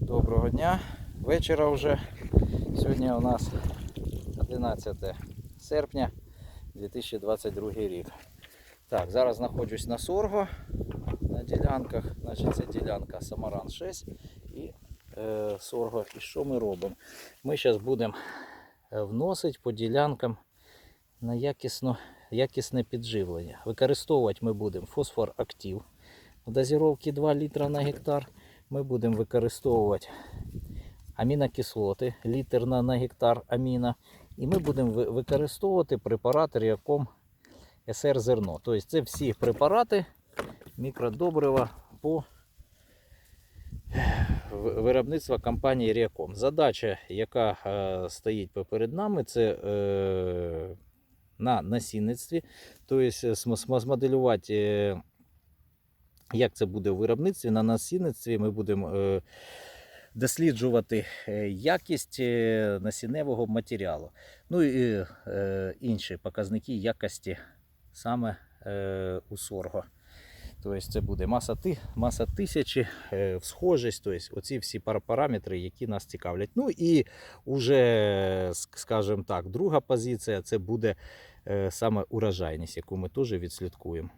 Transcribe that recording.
Доброго дня. Вечора вже. Сьогодні у нас 11 серпня 2022 рік. Так, зараз знаходжусь на Сорго на ділянках. Значить, це ділянка Самаран 6 і е, Сорго. І що ми робимо? Ми зараз будемо е, вносити по ділянкам на якісно, якісне підживлення. Використовувати ми будемо фосфор актив в дозировці 2 літра на гектар. Ми будемо використовувати амінокислоти, літр на, гектар аміна. І ми будемо використовувати препарат Ріаком СР зерно. Тобто це всі препарати мікродобрива по виробництва компанії Ріаком. Задача, яка е, стоїть поперед нами, це е, на насінництві, тобто змоделювати. Як це буде у виробництві? На насінництві ми будемо е, досліджувати е, якість е, насінневого матеріалу. Ну і інші показники якості саме у сорго. Тобто це буде маса, ти, маса тисячі, всхожість, тобто оці всі пар- параметри, які нас цікавлять. Ну і ск- скажімо так, друга позиція це буде саме урожайність, яку ми теж відслідкуємо.